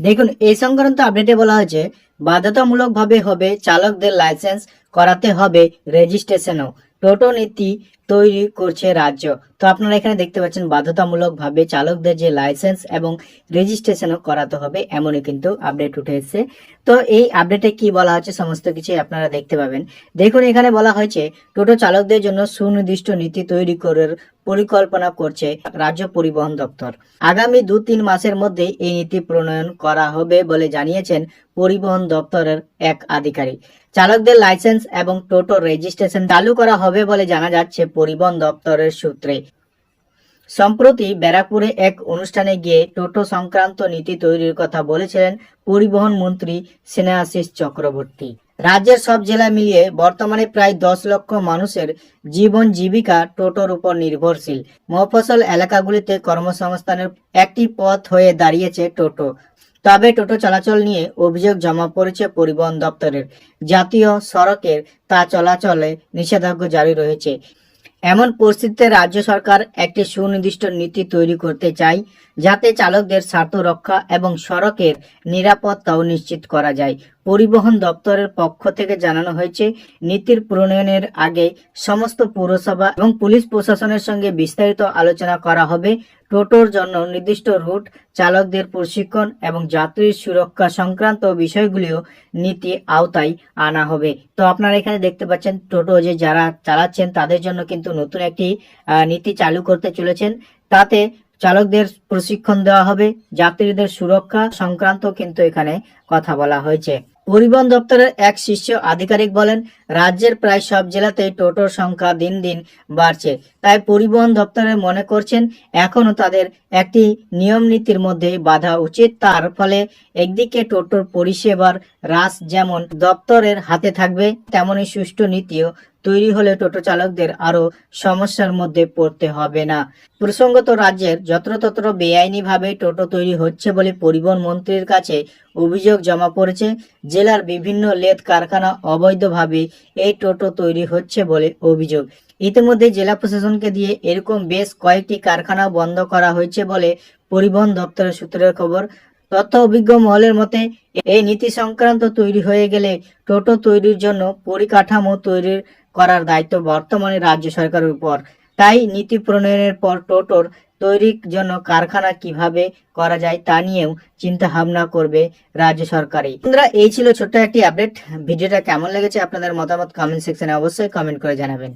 দেখুন, এই সংক্রান্ত আপডেটে বলা হয়েছে, বাধ্যতামূলকভাবে হবে চালকদের লাইসেন্স করাতে হবে রেজিস্ট্রেশনও টোটো নীতি তৈরি করছে রাজ্য। তো আপনারা এখানে দেখতে পাচ্ছেন, বাধ্যতামূলকভাবে চালকদের যে লাইসেন্স এবং রেজিস্ট্রেশনও করাতে হবে, এমনই কিন্তু আপডেট উঠে এসেছে তো এই আপডেটে কি বলা হচ্ছে সমস্ত কিছুই আপনারা দেখতে পাবেন। দেখুন, এখানে বলা হয়েছে, টোটো চালকদের জন্য সুনির্দিষ্ট নীতি তৈরি করার পরিকল্পনা করছে রাজ্য পরিবহন দপ্তর। আগামী দু তিন মাসের মধ্যে এই নীতি প্রণয়ন করা হবে বলে জানিয়েছেন পরিবহন দপ্তরের এক আধিকারিক। চালকদের লাইসেন্স এবং টোটো রেজিস্ট্রেশন চালু করা হবে বলে জানা যাচ্ছে পরিবহন দপ্তরের সূত্রে। সম্প্রতি ব্যারাকপুরে এক অনুষ্ঠানে গিয়ে টোটো সংক্রান্ত নীতি তৈরির কথা বলেছিলেন পরিবহন মন্ত্রী স্নেহাশিস চক্রবর্তী। রাজ্যের সব জেলা মিলিয়ে বর্তমানে প্রায় দশ লক্ষ মানুষের জীবন জীবিকা টোটোর উপর নির্ভরশীল। মফসল এলাকাগুলিতে কর্মসংস্থানের একটি পথ হয়ে দাঁড়িয়েছে টোটো। তবে টোটো চলাচল নিয়ে অভিযোগ জমা পড়েছে পরিবহন দপ্তরের। জাতীয় সড়কের তা চলাচলে নিষেধাজ্ঞা জারি রয়েছে। এমন পরিস্থিতিতে রাজ্য সরকার একটি সুনির্দিষ্ট নীতি তৈরি করতে চাই যাতে চালকদের স্বার্থ রক্ষা এবং সড়কের নিরাপত্তাও নিশ্চিত করা যায়। পরিবহন দপ্তরের পক্ষ থেকে জানানো হয়েছে, নীতির প্রণয়নের আগে সমস্ত পৌরসভা এবং পুলিশ প্রশাসনের সঙ্গে বিস্তারিত আলোচনা করা হবে। টোটোর জন্য নির্দিষ্ট রুট, চালকদের প্রশিক্ষণ এবং যাত্রীর সুরক্ষা সংক্রান্ত বিষয়গুলিও নীতি আওতায় আনা হবে। তো আপনারা এখানে দেখতে পাচ্ছেন, টোটো যে যারা চালাচ্ছেন তাদের জন্য কিন্তু নতুন একটি নীতি চালু করতে চলেছেন। তাতে চালকদের প্রশিক্ষণ দেওয়া হবে, যাত্রীদের সুরক্ষা সংক্রান্ত কিন্তু এখানে কথা বলা হয়েছে। পরিবহন দপ্তরের এক শীর্ষ আধিকারিক বলেন, রাজ্যের প্রায় সব জেলাতেই টোটোর সংখ্যা দিন দিন বাড়ছে। তাই পরিবহন দপ্তরে মনে করছেন এখনও তাদের একটি নিয়ম নীতির মধ্যে বাধা উচিত। তার ফলে একদিকে টোটোর পরিষেবার হ্রাস যেমন দপ্তরের হাতে থাকবে, তেমনি সুষ্ঠু নীতিও তৈরি হলে টোটো চালকদের আরও সমস্যার মধ্যে পড়তে হবে না। প্রসঙ্গত রাজ্যের যত্রতত্র বেআইনিভাবে টোটো তৈরি হচ্ছে বলে পরিবহন মন্ত্রীর কাছে অভিযোগ জমা পড়েছে। জেলার বিভিন্ন লেদ কারখানা অবৈধভাবে এই টোটো তৈরি হচ্ছে বলে অভিযোগ। ইতিমধ্যে জেলা প্রশাসনকে দিয়ে এরকম বেশ কয়েকটি কারখানা বন্ধ করা হয়েছে বলে পরিবহন দপ্তরের সূত্রের খবর। তথ্য অভিজ্ঞ মহলের মতে, এই নীতি সংক্রান্ত তৈরি হয়ে গেলে টোটো তৈরির জন্য পরিকাঠামো তৈরি করার দায়িত্ব বর্তমানে রাজ্য সরকারের উপর। তাই নীতি প্রণয়নের পর টোটোর তৈরির জন্য কারখানা কীভাবে করা যায় তা নিয়েও চিন্তা ভাবনা করবে রাজ্য সরকারই। বন্ধুরা, এই ছিল ছোট্ট একটি আপডেট ভিডিওটা কেমন লেগেছে আপনাদের মতামত কমেন্ট সেকশনে অবশ্যই কমেন্ট করে জানাবেন।